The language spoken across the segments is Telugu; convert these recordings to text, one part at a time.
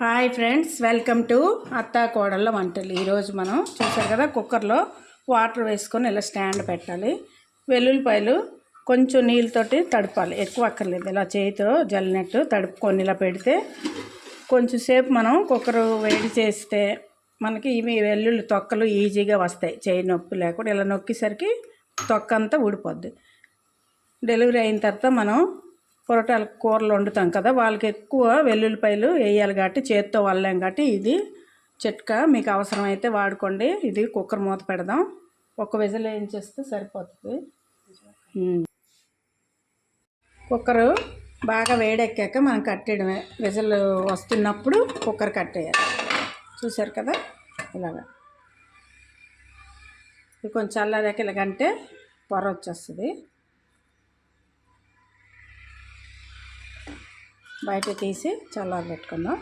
హాయ్ ఫ్రెండ్స్ వెల్కమ్ టు అత్తా కోడళ్ళ వంటలు. ఈరోజు మనం చూసారు కదా కుక్కర్లో వాటర్ వేసుకొని ఇలా స్టాండ్ పెట్టాలి. వెల్లుల్లిపాయలు కొంచెం నీళ్ళతోటి తడపాలి. ఎక్కువ అక్కర్లేదు. ఇలా చేతితో జల్లినట్టు తడుపుకొని ఇలా పెడితే కొంచెం సేపు మనం కుక్కర్ వేడి చేస్తే మనకి ఇవి వెల్లుల్లి తొక్కలు ఈజీగా వస్తాయి. చేయి నొప్పి లేకుండా ఇలా నొక్కేసరికి తొక్క అంతా ఊడిపోద్ది. డెలివరీ అయిన తర్వాత మనం పొరటాల కూరలు వండుతాం కదా వాళ్ళకి ఎక్కువ వెల్లుల్లిపాయలు వేయాలి కాబట్టి చేత్తో వల్లాం కాబట్టి ఇది చిట్కా మీకు అవసరమైతే వాడుకోండి. ఇది కుక్కర్ మూత పెడదాం. ఒక విజిల్ వేయించేస్తే సరిపోతుంది. కుక్కరు బాగా వేడెక్కాక మనం కట్టేయడమే. విజిల్ వస్తున్నప్పుడు కుక్కర్ కట్టేయాలి. చూసారు కదా? ఇలాగా. ఇది కొంచెం చల్లారాక ఇలాగంటే పొర వచ్చేస్తుంది. బయట తీసి చల్లారి పెట్టుకుందాం.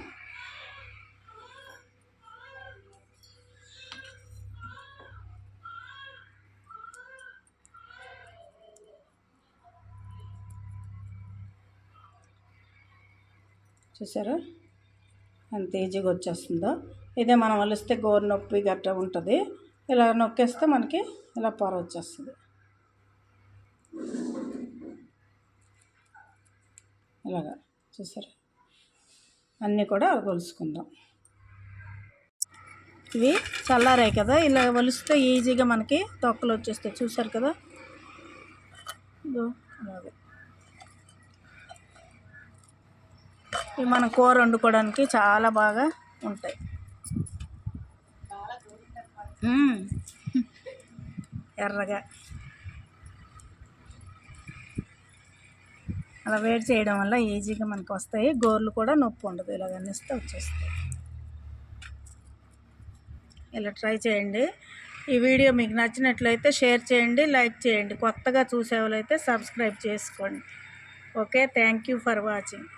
చూసారా? ఎంత ఈజీగా వచ్చేస్తుందో. ఇదే మనం వలిస్తే గోరు నొప్పి గట్ట ఉంటుంది. ఇలా నొక్కేస్తే మనకి ఇలా పొర వచ్చేస్తుంది. ఇలాగా. చూసారా? అన్నీ కూడా కొలుసుకుందాం ఇవి చల్లారాయి కదా ఇలా వలిస్తే ఈజీగా మనకి తొక్కలు వచ్చేస్తాయి. చూసారు కదా? ఇవి మనం కూర వండుకోవడానికి చాలా బాగా ఉంటాయి. ఎర్రగా. అలా వేడి చేయడం వల్ల ఈజీగా మనకు వస్తాయి. గోర్లు కూడా నొప్పి ఉండదు. ఇలా అన్నిస్తే వచ్చేస్తాయి. ఇలా ట్రై చేయండి. ఈ వీడియో మీకు నచ్చినట్లయితే షేర్ చేయండి లైక్ చేయండి. కొత్తగా చూసేవాళ్ళు అయితే సబ్స్క్రైబ్ చేసుకోండి. Okay thank you for watching.